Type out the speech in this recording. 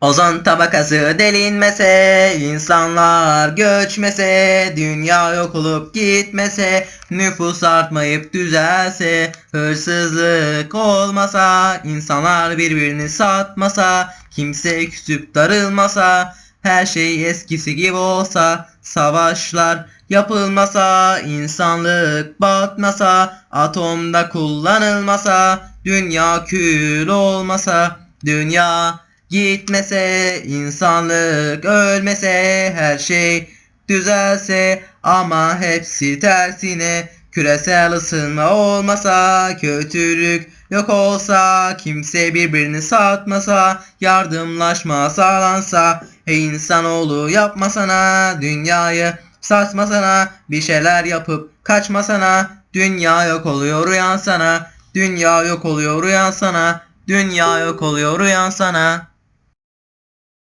Ozon tabakası delinmese, insanlar göçmese, dünya yok olup gitmese, nüfus artmayıp düzelse, hırsızlık olmasa, insanlar birbirini satmasa, kimse küsüp darılmasa, her şey eskisi gibi olsa, savaşlar yapılmasa, insanlık batmasa, atomda kullanılmasa, dünya kül olmasa, dünya gitmese, insanlık ölmese, her şey düzelse ama hepsi tersine. Küresel ısınma olmasa, kötülük yok olsa, kimse birbirini satmasa, yardımlaşma sağlansa, hey insanoğlu yapmasana, dünyayı sarsmasana, bir şeyler yapıp kaçmasana, dünya yok oluyor uyansana, dünya yok oluyor uyansana, dünya yok oluyor uyansana.